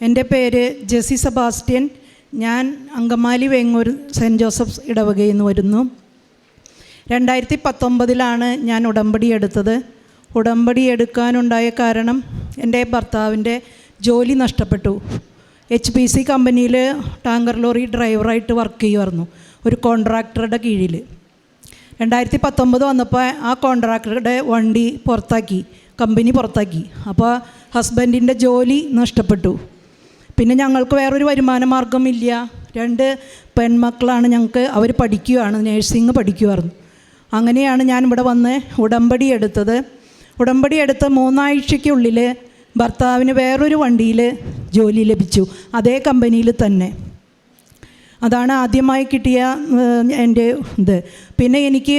എന്റെ പേര് ജെസി സെബാസ്റ്റ്യൻ. ഞാൻ അങ്കമാലി വേങ്ങൂർ സെന്റ് ജോസഫ്സ് ഇടവകയിൽ നിന്ന് വരുന്നു. രണ്ടായിരത്തി പത്തൊമ്പതിലാണ് ഞാൻ ഉടമ്പടി എടുത്തത്. ഉടമ്പടി എടുക്കാനുണ്ടായ കാരണം എന്റെ ഭർത്താവിന്റെ ജോലി നഷ്ടപ്പെട്ടു. എച്ച് പി സി കമ്പനിയിൽ ടാങ്കർ ലോറി ഡ്രൈവറായിട്ട് വർക്ക് ചെയ്യുമായിരുന്നു ഒരു കോൺട്രാക്ടറുടെ കീഴിൽ. രണ്ടായിരത്തി പത്തൊമ്പത് വന്നപ്പോൾ ആ കോൺട്രാക്ടറുടെ വണ്ടി പുറത്താക്കി കമ്പനി പുറത്താക്കി. അപ്പോൾ ഹസ്ബൻഡിന്റെ ജോലി നഷ്ടപ്പെട്ടു. പിന്നെ ഞങ്ങൾക്ക് വേറൊരു വരുമാന മാർഗമില്ല രണ്ട് പെൺമക്കളാണ് ഞങ്ങൾക്ക് അവർ പഠിക്കുകയാണ് നേഴ്സിംഗ് പഠിക്കുമായിരുന്നു അങ്ങനെയാണ് ഞാൻ ഇവിടെ വന്ന് ഉടമ്പടി എടുത്തത്. ഉടമ്പടി എടുത്ത മൂന്നാഴ്ചയ്ക്കുള്ളിൽ ഭർത്താവിന് വേറൊരു വണ്ടിയിൽ ജോലി ലഭിച്ചു അതേ കമ്പനിയിൽ തന്നെ. അതാണ് ആദ്യമായി കിട്ടിയ എന്റെ ഇത്. പിന്നെ എനിക്ക്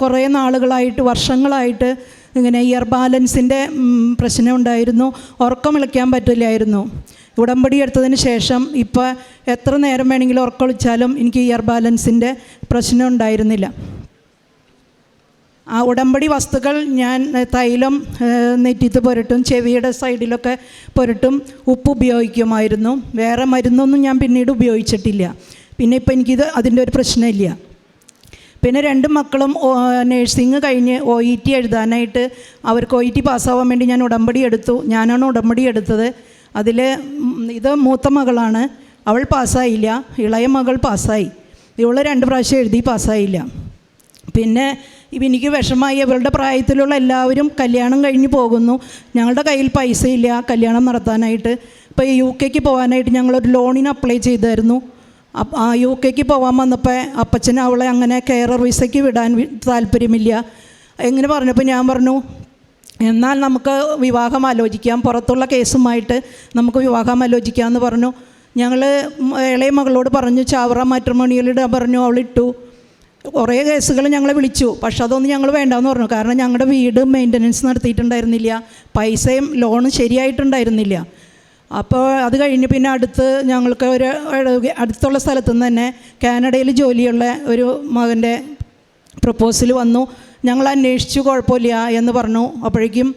കുറേ നാളുകളായിട്ട് വർഷങ്ങളായിട്ട് ഇങ്ങനെ ഇയർ ബാലൻസിന്റെ പ്രശ്നം ഉണ്ടായിരുന്നു. ഉറക്കം വിളിക്കാൻ പറ്റില്ലായിരുന്നു. ഉടമ്പടി എടുത്തതിന് ശേഷം ഇപ്പോൾ എത്ര നേരം വേണമെങ്കിലും ഉറക്കൊളിച്ചാലും എനിക്ക് ഇയർ ബാലൻസിന്റെ പ്രശ്നം ഉണ്ടായിരുന്നില്ല. ആ ഉടമ്പടി വസ്തുക്കൾ ഞാൻ തൈലം നെറ്റിത്ത് പുരട്ടും ചെവിയുടെ സൈഡിലൊക്കെ പുരട്ടും ഉപ്പ് ഉപയോഗിക്കുമായിരുന്നു. വേറെ മരുന്നൊന്നും ഞാൻ പിന്നീട് ഉപയോഗിച്ചിട്ടില്ല. പിന്നെ ഇപ്പം എനിക്കിത് അതിന്റെ ഒരു പ്രശ്നമില്ല. പിന്നെ രണ്ട് മക്കളും നേഴ്സിംഗ് കഴിഞ്ഞ് ഒ ഇ ടി എഴുതാനായിട്ട് അവർക്ക് ഒ ഇ ടി പാസ്സാവാൻ വേണ്ടി ഞാൻ ഉടമ്പടി എടുത്തു. ഞാനാണ് ഉടമ്പടി എടുത്തത്. അതിൽ ഇത് മൂത്ത മകളാണ്. അവൾ പാസ്സായില്ല. ഇളയ മകൾ പാസ്സായി. ഇവൾ രണ്ട് പ്രാവശ്യം എഴുതി പാസ്സായില്ല. പിന്നെ എനിക്ക് വിഷമായി ഇവരുടെ പ്രായത്തിലുള്ള എല്ലാവരും കല്യാണം കഴിഞ്ഞ് പോകുന്നു. ഞങ്ങളുടെ കയ്യിൽ പൈസ ഇല്ല കല്യാണം നടത്താനായിട്ട്. ഇപ്പോൾ യു കെക്ക് പോകാനായിട്ട് ഞങ്ങളൊരു ലോണിന് അപ്ലൈ ചെയ്തായിരുന്നു. ആ യു കെക്ക് പോകാൻ വന്നപ്പോൾ അപ്പച്ചൻ അവളെ അങ്ങനെ കെയറർ വിസയ്ക്ക് വിടാൻ താല്പര്യമില്ല. എങ്ങനെ പറഞ്ഞപ്പോൾ ഞാൻ പറഞ്ഞു എന്നാൽ നമുക്ക് വിവാഹം ആലോചിക്കാം. പുറത്തുള്ള കേസുമായിട്ട് നമുക്ക് വിവാഹം ആലോചിക്കാമെന്ന് പറഞ്ഞു. ഞങ്ങൾ ഇളയ മകളോട് പറഞ്ഞു ചാവറ മാട്രിമോണിയലിടാൻ പറഞ്ഞു അവളിട്ടു കുറേ കേസുകൾ ഞങ്ങളെ വിളിച്ചു. പക്ഷെ അതൊന്നും ഞങ്ങൾ വേണ്ടാന്ന് പറഞ്ഞു. കാരണം ഞങ്ങളുടെ വീട് മെയിന്റനൻസ് നടത്തിയിട്ടുണ്ടായിരുന്നില്ല. പൈസയും ലോണും ശരിയായിട്ടുണ്ടായിരുന്നില്ല. അപ്പോൾ അത് കഴിഞ്ഞ് പിന്നെ അടുത്ത് ഞങ്ങൾക്ക് ഒരു അടുത്തുള്ള സ്ഥലത്തു നിന്ന് തന്നെ കാനഡയിൽ ജോലിയുള്ള ഒരു മകന്റെ പ്രപ്പോസൽ വന്നു. ഞങ്ങൾ അന്വേഷിച്ചു കുഴപ്പമില്ല എന്ന് പറഞ്ഞു. അപ്പോഴേക്കും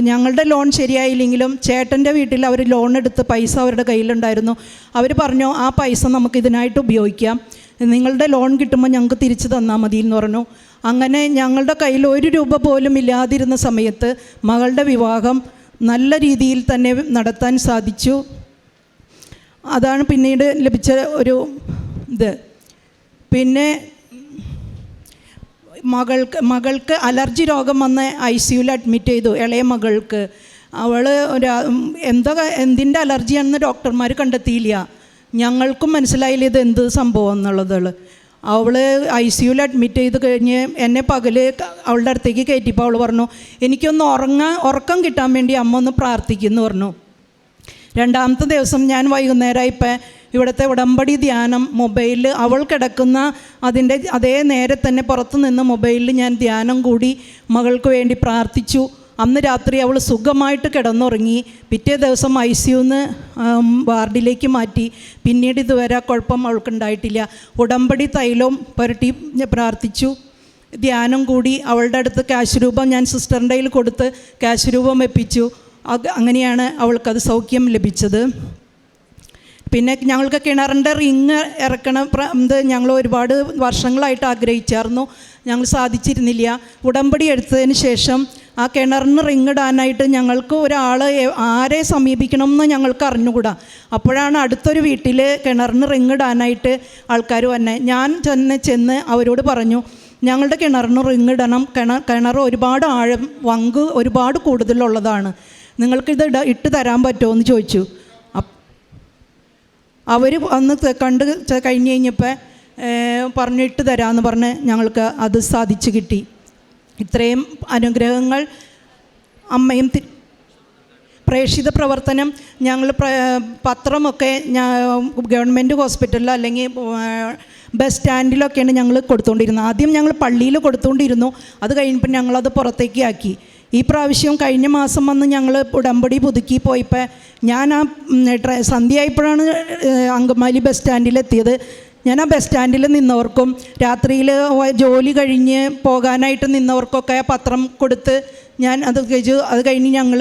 ഞങ്ങളുടെ ലോൺ ശരിയായില്ലെങ്കിലും ചേട്ടന്റെ വീട്ടിൽ അവർ ലോൺ എടുത്ത് പൈസ അവരുടെ കയ്യിലുണ്ടായിരുന്നു. അവർ പറഞ്ഞു ആ പൈസ നമുക്ക് ഇതിനായിട്ട് ഉപയോഗിക്കാം. നിങ്ങളുടെ ലോൺ കിട്ടുമ്പോൾ ഞങ്ങൾക്ക് തിരിച്ചു തന്നാൽ മതി എന്ന് പറഞ്ഞു. അങ്ങനെ ഞങ്ങളുടെ കയ്യിൽ ഒരു രൂപ പോലും ഇല്ലാതിരുന്ന സമയത്ത് മകളുടെ വിവാഹം നല്ല രീതിയിൽ തന്നെ നടത്താൻ സാധിച്ചു. അതാണ് പിന്നീട് ലഭിച്ച ഒരു ഇത്. പിന്നെ മകൾക്ക് മകൾക്ക് അലർജി രോഗം വന്ന് ഐ സിയുൽ അഡ്മിറ്റ് ചെയ്തു. ഇളയ മകൾക്ക്. അവൾ എന്താ എന്തിന്റെ അലർജിയാണെന്ന് ഡോക്ടർമാർ കണ്ടെത്തിയില്ല. ഞങ്ങൾക്കും മനസ്സിലായില്ല ഇത് എന്ത് സംഭവം എന്നുള്ളത് അവൾ ഐ സിയുൽ അഡ്മിറ്റ് ചെയ്ത് കഴിഞ്ഞ് എന്നെ പകൽ അവളുടെ അടുത്തേക്ക് കയറ്റിയപ്പോൾ അവൾ പറഞ്ഞു എനിക്കൊന്ന് ഉറങ്ങാൻ ഉറക്കം കിട്ടാൻ വേണ്ടി അമ്മ ഒന്ന് പ്രാർത്ഥിക്കുന്നു പറഞ്ഞു. രണ്ടാമത്തെ ദിവസം ഞാൻ വൈകുന്നേരം ഇപ്പം ഇവിടുത്തെ ഉടമ്പടി ധ്യാനം മൊബൈലിൽ അവൾ കിടക്കുന്ന അതിന്റെ അതേ നേരെ തന്നെ പുറത്തു നിന്ന് മൊബൈലിൽ ഞാൻ ധ്യാനം കൂടി മകൾക്ക് വേണ്ടി പ്രാർത്ഥിച്ചു. അന്ന് രാത്രി അവൾ സുഖമായിട്ട് കിടന്നുറങ്ങി. പിറ്റേ ദിവസം ഐ സിയുന്ന് വാർഡിലേക്ക് മാറ്റി. പിന്നീട് ഇതുവരെ കുഴപ്പം അവൾക്കുണ്ടായിട്ടില്ല ഉടമ്പടി തൈലവും പുരട്ടി പ്രാർത്ഥിച്ചു. ധ്യാനം കൂടി അവളുടെ അടുത്ത് ക്യാഷ് രൂപം ഞാൻ സിസ്റ്ററിന്റെ കയ്യിൽ കൊടുത്ത് ക്യാഷ് രൂപം എപ്പിച്ചു. അങ്ങനെയാണ് അവൾക്കത് സൗഖ്യം ലഭിച്ചത്. പിന്നെ ഞങ്ങൾക്ക് കിണറിന്റെ റിങ് ഇറക്കണം. ഇത് ഞങ്ങൾ ഒരുപാട് വർഷങ്ങളായിട്ട് ആഗ്രഹിച്ചായിരുന്നു. ഞങ്ങൾ സാധിച്ചിരുന്നില്ല. ഉടമ്പടി എടുത്തതിന് ശേഷം ആ കിണറിന് റിങ് ഇടാനായിട്ട് ഞങ്ങൾക്ക് ഒരാൾ ആരെ സമീപിക്കണം എന്ന് ഞങ്ങൾക്ക് അറിഞ്ഞുകൂടാ. അപ്പോഴാണ് അടുത്തൊരു വീട്ടിൽ കിണറിന് റിങ് ഇടാനായിട്ട് ആൾക്കാർ വന്നെ. ഞാൻ തന്നെ ചെന്ന് അവരോട് പറഞ്ഞു ഞങ്ങളുടെ കിണറിന് റിങ് ഇടണം. കിണർ കിണർ ഒരുപാട് ആഴം വങ്ക് ഒരുപാട് കൂടുതലുള്ളതാണ്. നിങ്ങൾക്കിത് ഇട ഇട്ട് തരാൻ പറ്റുമോ? എന്ന് ചോദിച്ചു. അവർ വന്ന് ത- കണ്ട് കഴിഞ്ഞ് കഴിഞ്ഞപ്പോൾ പറഞ്ഞിട്ട് തരാമെന്ന് പറഞ്ഞ് ഞങ്ങൾക്ക് അത് സാധിച്ചു കിട്ടി. ഇത്രയും അനുഗ്രഹങ്ങൾ അമ്മയും പ്രേക്ഷിത പ്രവർത്തനം ഞങ്ങൾ പത്രമൊക്കെ ഗവൺമെന്റ് ഹോസ്പിറ്റലിലോ അല്ലെങ്കിൽ ബസ് സ്റ്റാൻഡിലൊക്കെയാണ് ഞങ്ങൾ കൊടുത്തുകൊണ്ടിരുന്നത് ആദ്യം ഞങ്ങൾ പള്ളിയിൽ കൊടുത്തുകൊണ്ടിരുന്നു അത് കഴിഞ്ഞപ്പോൾ ഞങ്ങളത് പുറത്തേക്ക് ആക്കി. ഈ പ്രാവശ്യം കഴിഞ്ഞ മാസം വന്ന് ഞങ്ങൾ ഉടമ്പടി പുതുക്കി പോയപ്പോൾ ഞാൻ ആ സന്ധ്യയായപ്പോഴാണ് അങ്കമാലി ബസ് സ്റ്റാൻഡിലെത്തിയത്. ഞാൻ ആ ബസ് സ്റ്റാൻഡിൽ നിന്നവർക്കും രാത്രിയിൽ ജോലി കഴിഞ്ഞ് പോകാനായിട്ട് നിന്നവർക്കൊക്കെ പത്രം കൊടുത്ത് ഞാൻ അത് കഴിച്ചു അത് കഴിഞ്ഞ് ഞങ്ങൾ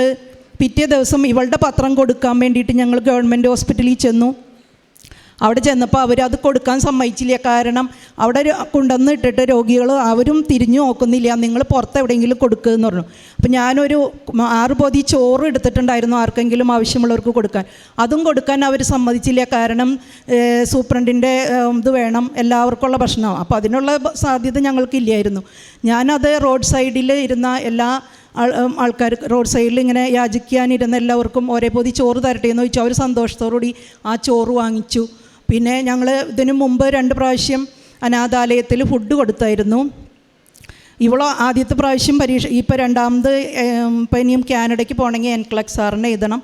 പിറ്റേ ദിവസം ഇവളുടെ പത്രം കൊടുക്കാൻ വേണ്ടിയിട്ട് ഞങ്ങൾ ഗവൺമെന്റ് ഹോസ്പിറ്റലിൽ ചെന്നു. അവിടെ ചെന്നപ്പോൾ അവർ അത് കൊടുക്കാൻ സമ്മതിച്ചില്ല. കാരണം അവിടെ കൊണ്ടുവന്ന് ഇട്ടിട്ട് രോഗികൾ അവരും തിരിഞ്ഞു നോക്കുന്നില്ല. നിങ്ങൾ പുറത്ത് എവിടെയെങ്കിലും കൊടുക്കുക എന്ന് പറഞ്ഞു. അപ്പോൾ ഞാനൊരു ആറ് പൊതി ചോറ് എടുത്തിട്ടുണ്ടായിരുന്നു ആർക്കെങ്കിലും ആവശ്യമുള്ളവർക്ക് കൊടുക്കാൻ. അതും കൊടുക്കാൻ അവർ സമ്മതിച്ചില്ല. കാരണം സൂപ്രണ്ടിന്റെ ഇത് വേണം. എല്ലാവർക്കുള്ള ഭക്ഷണം. അപ്പോൾ അതിനുള്ള സാധ്യത ഞങ്ങൾക്കില്ലായിരുന്നു ഞാനത് റോഡ് സൈഡിൽ ഇരുന്ന എല്ലാ ആൾ ആൾക്കാർ റോഡ് സൈഡിൽ ഇങ്ങനെ യാചിക്കാനിരുന്ന എല്ലാവർക്കും ഒരേ പൊതി ചോറ് തരട്ടെ എന്ന് ചോദിച്ചു. അവർ സന്തോഷത്തോടുകൂടി ആ ചോറ് വാങ്ങിച്ചു. പിന്നെ ഞങ്ങൾ ഇതിനു മുമ്പ് രണ്ട് പ്രാവശ്യം അനാഥാലയത്തിൽ ഫുഡ് കൊടുത്തായിരുന്നു. ഇവളോ ആദ്യത്തെ പ്രാവശ്യം പരീക്ഷ ഇപ്പോൾ രണ്ടാമത് ഇപ്പം ഇനിയും കാനഡയ്ക്ക് പോകണമെങ്കിൽ എൻക്ലക് സാറിനെ എഴുതണം.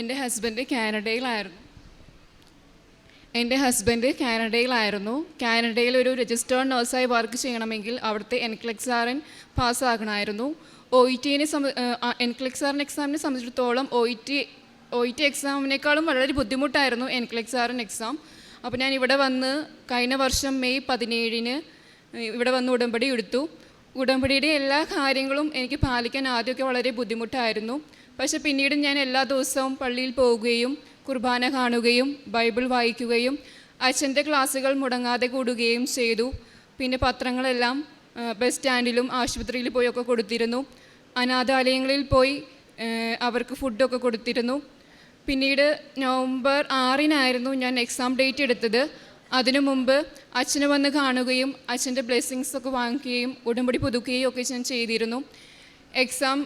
എന്റെ ഹസ്ബൻഡ് കാനഡയിലായിരുന്നു. എന്റെ ഹസ്ബൻഡ് കാനഡയിലായിരുന്നു. കാനഡയിൽ ഒരു രജിസ്റ്റേർഡ് നഴ്സായി വർക്ക് ചെയ്യണമെങ്കിൽ അവിടുത്തെ എൻക്ലെക്സാറിൻ പാസ്സാകണമായിരുന്നു. ഒ ഇ ടിനെ സംബ എൻക്ലെക്സാറിൻ എക്സാമിനെ സംബന്ധിച്ചിടത്തോളം O E T O E T എക്സാമിനേക്കാളും വളരെ ബുദ്ധിമുട്ടായിരുന്നു എൻക്ലെക്സാറിൻ എക്സാം അപ്പോൾ ഞാൻ ഇവിടെ വന്ന് കഴിഞ്ഞ വർഷം മെയ് പതിനേഴിന് ഇവിടെ വന്ന് ഉടമ്പടി എടുത്തു. ഉടമ്പടിയുടെ എല്ലാ കാര്യങ്ങളും എനിക്ക് പാലിക്കാൻ ആദ്യമൊക്കെ വളരെ ബുദ്ധിമുട്ടായിരുന്നു. പക്ഷെ പിന്നീട് ഞാൻ എല്ലാ ദിവസവും പള്ളിയിൽ പോവുകയും കുർബാന കാണുകയും ബൈബിൾ വായിക്കുകയും അച്ഛന്റെ ക്ലാസ്സുകൾ മുടങ്ങാതെ കൂടുകയും ചെയ്തു. പിന്നെ പത്രങ്ങളെല്ലാം ബസ് സ്റ്റാൻഡിലും ആശുപത്രിയിൽ പോയൊക്കെ കൊടുത്തിരുന്നു. അനാഥാലയങ്ങളിൽ പോയി അവർക്ക് ഫുഡൊക്കെ കൊടുത്തിരുന്നു. പിന്നീട് നവംബർ ആറിനായിരുന്നു ഞാൻ എക്സാം ഡേറ്റ് എടുത്തത്. അതിനു മുമ്പ് അച്ഛനെ വന്ന് കാണുകയും അച്ഛന്റെ ബ്ലെസ്സിങ്സ് ഒക്കെ വാങ്ങിക്കുകയും ഉടമ്പടി പുതുക്കുകയും ഒക്കെ ഞാൻ ചെയ്തിരുന്നു. എക്സാം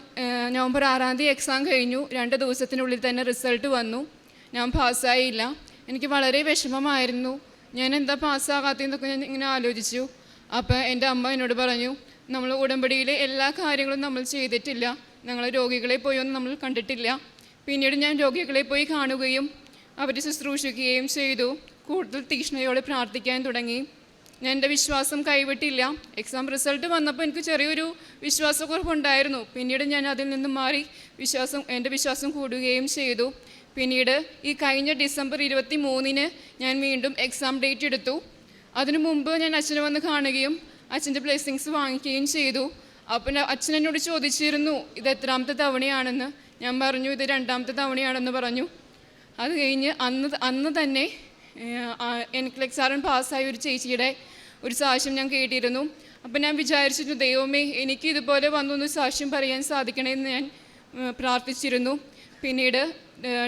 നവംബർ ആറാം തീയതി എക്സാം കഴിഞ്ഞു. രണ്ട് ദിവസത്തിനുള്ളിൽ തന്നെ റിസൾട്ട് വന്നു. ഞാൻ പാസ്സായില്ല എനിക്ക് വളരെ വിഷമമായിരുന്നു. ഞാൻ എന്താ പാസ്സാകാത്തതെന്നൊക്കെ ഞാൻ ഇങ്ങനെ ആലോചിച്ചു. അപ്പോൾ എന്റെ അമ്മ എന്നോട് പറഞ്ഞു നമ്മൾ ഉടമ്പടിയിലെ എല്ലാ കാര്യങ്ങളും നമ്മൾ ചെയ്തിട്ടില്ല. ഞങ്ങൾ രോഗികളെ പോയി ഒന്നും നമ്മൾ കണ്ടിട്ടില്ല. പിന്നീട് ഞാൻ രോഗികളെ പോയി കാണുകയും അവരെ ശുശ്രൂഷിക്കുകയും ചെയ്തു. കൂടുതൽ തീക്ഷ്ണയോടെ പ്രാർത്ഥിക്കാൻ തുടങ്ങി. ഞാൻ എന്റെ വിശ്വാസം കൈവിട്ടില്ല. എക്സാം റിസൾട്ട് വന്നപ്പോൾ എനിക്ക് ചെറിയൊരു വിശ്വാസക്കുറവുണ്ടായിരുന്നു. പിന്നീട് ഞാൻ അതിൽ നിന്നും മാറി വിശ്വാസം എന്റെ വിശ്വാസം കൂടുകയും ചെയ്തു. പിന്നീട് ഈ കഴിഞ്ഞ ഡിസംബർ ഇരുപത്തി മൂന്നിന് ഞാൻ വീണ്ടും എക്സാം ഡേറ്റ് എടുത്തു. അതിനു മുമ്പ് ഞാൻ അച്ഛനെ വന്ന് കാണുകയും അച്ഛന്റെ ബ്ലെസ്സിങ്സ് വാങ്ങിക്കുകയും ചെയ്തു. അപ്പം അച്ഛൻ എന്നോട് ചോദിച്ചിരുന്നു ഇത് എത്രാമത്തെ തവണയാണെന്ന്? ഞാൻ പറഞ്ഞു ഇത് രണ്ടാമത്തെ തവണയാണെന്ന് പറഞ്ഞു. അത് കഴിഞ്ഞ് അന്ന് അന്ന് തന്നെ എൻക്ലെക്സ് ആറിൻ പാസ്സായ ഒരു ചേച്ചിയുടെ ഒരു സാക്ഷ്യം ഞാൻ കേട്ടിരുന്നു. അപ്പം ഞാൻ വിചാരിച്ചിരുന്നു ദൈവമേ എനിക്ക് ഇതുപോലെ വന്നൊന്ന് സാക്ഷ്യം പറയാൻ സാധിക്കണമെന്ന് ഞാൻ പ്രാർത്ഥിച്ചിരുന്നു. പിന്നീട്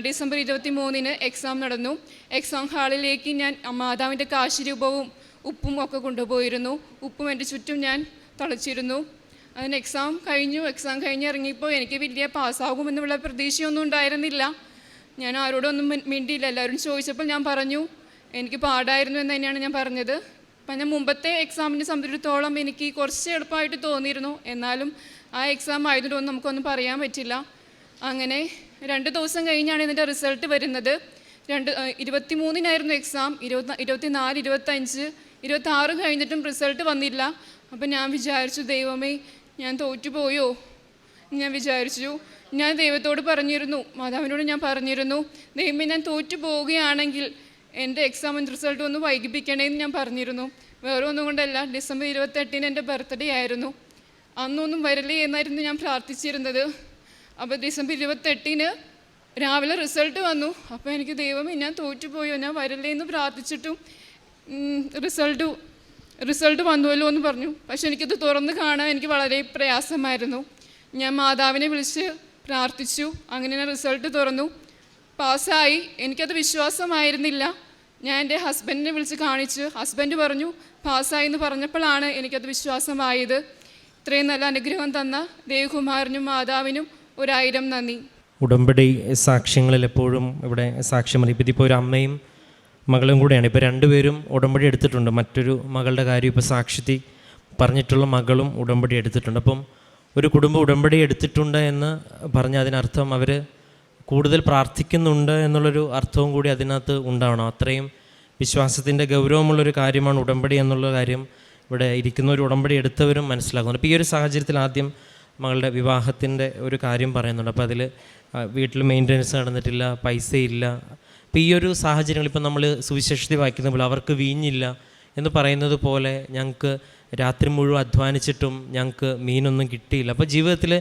ഡിസംബർ ഇരുപത്തി മൂന്നിന് എക്സാം നടന്നു എക്സാം ഹാളിലേക്ക് ഞാൻ മാതാവിന്റെ കാശിരൂപവും ഉപ്പും ഒക്കെ കൊണ്ടുപോയിരുന്നു. ഉപ്പും എന്റെ ചുറ്റും ഞാൻ തളിച്ചിരുന്നു. അതിന് എക്സാം കഴിഞ്ഞു എക്സാം കഴിഞ്ഞ് ഇറങ്ങിയപ്പോൾ എനിക്ക് വലിയ പാസ്സാകുമെന്നുള്ള പ്രതീക്ഷയൊന്നും ഉണ്ടായിരുന്നില്ല. ഞാൻ ആരോടൊന്നും മിണ്ടിയില്ല. എല്ലാവരും ചോദിച്ചപ്പോൾ ഞാൻ പറഞ്ഞു എനിക്ക് പാടായിരുന്നു എന്ന് തന്നെയാണ് ഞാൻ പറഞ്ഞത്. അപ്പം ഞാൻ മുമ്പത്തെ എക്സാമിനെ സംബന്ധിച്ചിടത്തോളം എനിക്ക് കുറച്ച് എളുപ്പമായിട്ട് തോന്നിയിരുന്നു. എന്നാലും ആ എക്സാം ആയതുകൊണ്ടൊന്നും നമുക്കൊന്നും പറയാൻ പറ്റില്ല. അങ്ങനെ രണ്ട് ദിവസം കഴിഞ്ഞാണ് ഇതിന്റെ റിസൾട്ട് വരുന്നത്. രണ്ട് ഇരുപത്തി മൂന്നിനായിരുന്നു എക്സാം ഇരുപത്തി ഇരുപത്തി നാല് ഇരുപത്തഞ്ച് ഇരുപത്തി ആറ് കഴിഞ്ഞിട്ടും റിസൾട്ട് വന്നില്ല. അപ്പം ഞാൻ വിചാരിച്ചു ദൈവമേ ഞാൻ തോറ്റുപോയോ? ഞാൻ വിചാരിച്ചു ഞാൻ ദൈവത്തോട് പറഞ്ഞിരുന്നു മാതാവിനോട് ഞാൻ പറഞ്ഞിരുന്നു ദൈവമേ ഞാൻ തോറ്റു പോവുകയാണെങ്കിൽ എന്റെ എക്സാം റിസൾട്ട് ഒന്ന് വൈകിപ്പിക്കണേന്ന് ഞാൻ പറഞ്ഞിരുന്നു. വേറെ ഒന്നും കൊണ്ടല്ല ഡിസംബർ ഇരുപത്തെട്ടിന് എന്റെ ബർത്ത്ഡേ ആയിരുന്നു. അന്നൊന്നും വരില്ലേ എന്നായിരുന്നു ഞാൻ പ്രാർത്ഥിച്ചിരുന്നത്. അപ്പോൾ ഡിസംബർ ഇരുപത്തെട്ടിന് രാവിലെ റിസൾട്ട് വന്നു. അപ്പോൾ എനിക്ക് ദൈവമേ ഞാൻ തോറ്റുപോയോ? ഞാൻ വരില്ലേ എന്ന് പ്രാർത്ഥിച്ചിട്ടും റിസൾട്ട് റിസൾട്ട് വന്നുവല്ലോ എന്ന് പറഞ്ഞു. പക്ഷെ എനിക്കത് തുറന്ന് കാണാൻ എനിക്ക് വളരെ പ്രയാസമായിരുന്നു. ഞാൻ മാതാവിനെ വിളിച്ച് പ്രാർത്ഥിച്ചു. അങ്ങനെ ഞാൻ റിസൾട്ട് തുറന്നു. പാസ്സായി. എനിക്കത് വിശ്വാസമായിരുന്നില്ല. ഞാൻ എന്റെ ഹസ്ബൻഡിനെ വിളിച്ച് കാണിച്ചു ഹസ്ബൻഡ് പറഞ്ഞു പാസ്സായി എന്ന് പറഞ്ഞപ്പോഴാണ് എനിക്കത് വിശ്വാസമായത്. ഇത്രയും നല്ല അനുഗ്രഹം തന്ന ദേവകുമാരനും മാതാവിനും ഒരായിരം നന്ദി. ഉടമ്പടി സാക്ഷ്യങ്ങളിൽ എപ്പോഴും ഇവിടെ സാക്ഷ്യം അറിയിപ്പം ഇപ്പോൾ ഒരു അമ്മയും മകളും കൂടെയാണ്. ഇപ്പോൾ രണ്ടുപേരും ഉടമ്പടി എടുത്തിട്ടുണ്ട്. മറ്റൊരു മകളുടെ കാര്യം ഇപ്പോൾ സാക്ഷിത്തി പറഞ്ഞിട്ടുള്ള മകളും ഉടമ്പടി എടുത്തിട്ടുണ്ട്. അപ്പം ഒരു കുടുംബം ഉടമ്പടി എടുത്തിട്ടുണ്ട് എന്ന് പറഞ്ഞ അതിനർത്ഥം അവർ കൂടുതൽ പ്രാർത്ഥിക്കുന്നുണ്ട് എന്നുള്ളൊരു അർത്ഥവും കൂടി അതിനകത്ത് ഉണ്ടാവണം. അത്രയും വിശ്വാസത്തിന്റെ ഗൗരവമുള്ളൊരു കാര്യമാണ് ഉടമ്പടി എന്നുള്ള കാര്യം ഇവിടെ ഇരിക്കുന്ന ഒരു ഉടമ്പടി എടുത്തവരും മനസ്സിലാക്കുന്നുണ്ട് അപ്പോൾ ഈ ഒരു സാഹചര്യത്തിൽ ആദ്യം മകളുടെ വിവാഹത്തിന്റെ ഒരു കാര്യം പറയുന്നുണ്ട്. അപ്പോൾ അതിൽ വീട്ടിൽ മെയിന്റനൻസ് നടന്നിട്ടില്ല പൈസയില്ല അപ്പോൾ ഈ ഒരു സാഹചര്യങ്ങൾ ഇപ്പോൾ നമ്മൾ സുവിശേഷത വായിക്കുന്ന പോലെ അവർക്ക് വീഞ്ഞില്ല എന്ന് പറയുന്നത് പോലെ ഞങ്ങൾക്ക് രാത്രി മുഴുവൻ അധ്വാനിച്ചിട്ടും ഞങ്ങൾക്ക് മീനൊന്നും കിട്ടിയില്ല. അപ്പോൾ ജീവിതത്തിൽ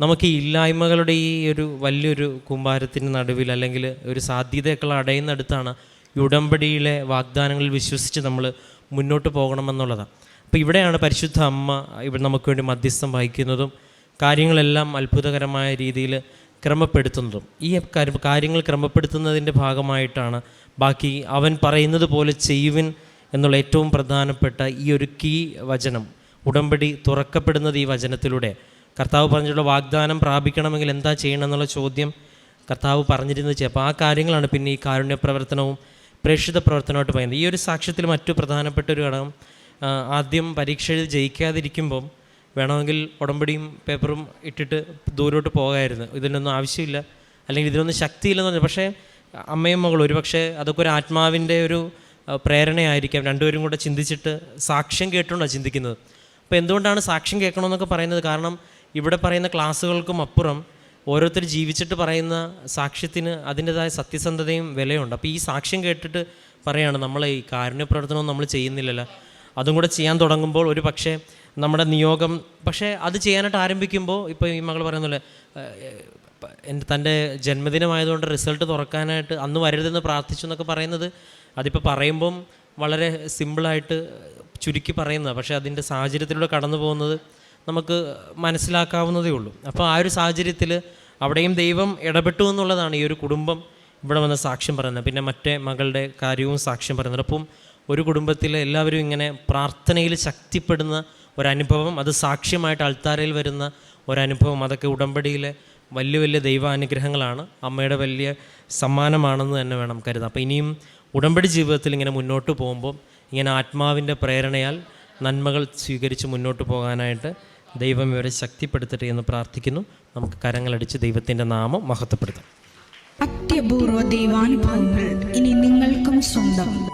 നമുക്ക് ഈ ഇല്ലായ്മകളുടെ ഈ ഒരു വലിയൊരു കുമ്പാരത്തിന് നടുവിൽ അല്ലെങ്കിൽ ഒരു സാധ്യതയൊക്കെ അടയുന്നിടത്താണ് ഈ ഉടമ്പടിയിലെ വാഗ്ദാനങ്ങളിൽ വിശ്വസിച്ച് നമ്മൾ മുന്നോട്ട് പോകണമെന്നുള്ളതാണ്. അപ്പോൾ ഇവിടെയാണ് പരിശുദ്ധ അമ്മ ഇവിടെ നമുക്ക് വേണ്ടി മധ്യസ്ഥം വഹിക്കുന്നതും കാര്യങ്ങളെല്ലാം അത്ഭുതകരമായ രീതിയിൽ ക്രമപ്പെടുത്തുന്നതും. ഈ കാര്യങ്ങൾ ക്രമപ്പെടുത്തുന്നതിന്റെ ഭാഗമായിട്ടാണ് ബാക്കി അവൻ പറയുന്നത് പോലെ ചെയ്യുവിൻ എന്നുള്ള ഏറ്റവും പ്രധാനപ്പെട്ട ഈ ഒരു കീ വചനം ഉടമ്പടി തുറക്കപ്പെടുന്നത് ഈ വചനത്തിലൂടെ. കർത്താവ് പറഞ്ഞിട്ടുള്ള വാഗ്ദാനം പ്രാപിക്കണമെങ്കിൽ എന്താ ചെയ്യണം എന്നുള്ള ചോദ്യം കർത്താവ് പറഞ്ഞിരുന്നത് അപ്പോൾ ആ കാര്യങ്ങളാണ് പിന്നെ ഈ കാരുണ്യ പ്രവർത്തനവും പ്രേക്ഷിത പ്രവർത്തനമായിട്ട് പറയുന്നത്. ഈ ഒരു സാക്ഷ്യത്തിൽ മറ്റു പ്രധാനപ്പെട്ട ഒരു ഘടകം ആദ്യം പരീക്ഷയിൽ ജയിക്കാതിരിക്കുമ്പം വേണമെങ്കിൽ ഉടമ്പടിയും പേപ്പറും ഇട്ടിട്ട് ദൂരോട്ട് പോകായിരുന്നു. ഇതിനൊന്നും ആവശ്യമില്ല. അല്ലെങ്കിൽ ഇതിനൊന്നും ശക്തിയില്ലെന്ന് പറഞ്ഞു. പക്ഷേ അമ്മയും മകളും ഒരു പക്ഷേ അതൊക്കെ ഒരു ആത്മാവിന്റെ ഒരു പ്രേരണയായിരിക്കാം. രണ്ടുപേരും കൂടെ ചിന്തിച്ചിട്ട് സാക്ഷ്യം കേട്ടുകൊണ്ടാണ് ചിന്തിക്കുന്നത്. അപ്പോൾ എന്തുകൊണ്ടാണ് സാക്ഷ്യം കേൾക്കണമെന്നൊക്കെ പറയുന്നത്? കാരണം ഇവിടെ പറയുന്ന ക്ലാസ്സുകൾക്കും അപ്പുറം ഓരോരുത്തർ ജീവിച്ചിട്ട് പറയുന്ന സാക്ഷ്യത്തിന് അതിന്റെതായ സത്യസന്ധതയും വിലയുണ്ട്. അപ്പോൾ ഈ സാക്ഷ്യം കേട്ടിട്ട് പറയാണ് നമ്മൾ ഈ കാരുണ്യ പ്രവർത്തനവും നമ്മൾ ചെയ്യുന്നില്ലല്ലോ. അതും കൂടെ ചെയ്യാൻ തുടങ്ങുമ്പോൾ ഒരു പക്ഷേ നമ്മുടെ നിയോഗം. പക്ഷേ അത് ചെയ്യാനായിട്ട് ആരംഭിക്കുമ്പോൾ ഇപ്പോൾ ഈ മകൾ പറയുന്ന പോലെ എന്റെ തന്റെ ജന്മദിനമായതുകൊണ്ട് റിസൾട്ട് തുറക്കാനായിട്ട് അന്ന് വരരുതെന്ന് പ്രാർത്ഥിച്ചു എന്നൊക്കെ പറയുന്നത് അതിപ്പോൾ പറയുമ്പം വളരെ സിമ്പിളായിട്ട് ചുരുക്കി പറയുന്നത്. പക്ഷേ അതിന്റെ സാഹചര്യത്തിലൂടെ കടന്നു പോകുന്നത് നമുക്ക് മനസ്സിലാക്കാവുന്നതേ ഉള്ളൂ. അപ്പോൾ ആ ഒരു സാഹചര്യത്തിൽ അവിടെയും ദൈവം ഇടപെട്ടു എന്നുള്ളതാണ് ഈ ഒരു കുടുംബം ഇവിടെ വന്ന് സാക്ഷ്യം പറയുന്നത്. പിന്നെ മറ്റേ മകളുടെ കാര്യവും സാക്ഷ്യം പറയുന്നത്. അപ്പം ഒരു കുടുംബത്തിലെ എല്ലാവരും ഇങ്ങനെ പ്രാർത്ഥനയിൽ ശക്തിപ്പെടുന്ന ഒരനുഭവം അത് സാക്ഷ്യമായിട്ട് അൾത്താരയിൽ വരുന്ന ഒരനുഭവം. അതൊക്കെ ഉടമ്പടിയിലെ വലിയ വലിയ ദൈവാനുഗ്രഹങ്ങളാണ്. അമ്മയുടെ വലിയ സമ്മാനമാണെന്ന് തന്നെ വേണം കരുതാം. അപ്പോൾ ഇനിയും ഉടമ്പടി ജീവിതത്തിൽ ഇങ്ങനെ മുന്നോട്ട് പോകുമ്പോൾ ഇങ്ങനെ ആത്മാവിന്റെ പ്രേരണയാൽ നന്മകൾ സ്വീകരിച്ച് മുന്നോട്ട് പോകാനായിട്ട് ദൈവം ഇവരെ ശക്തിപ്പെടുത്തട്ടെ എന്ന് പ്രാർത്ഥിക്കുന്നു. നമുക്ക് കരങ്ങളടിച്ച് ദൈവത്തിന്റെ നാമം മഹത്വപ്പെടുത്താം. അത്യപൂർവ ദൈവാനുഭവങ്ങൾ ഇനി നിങ്ങൾക്കും സ്വന്തം.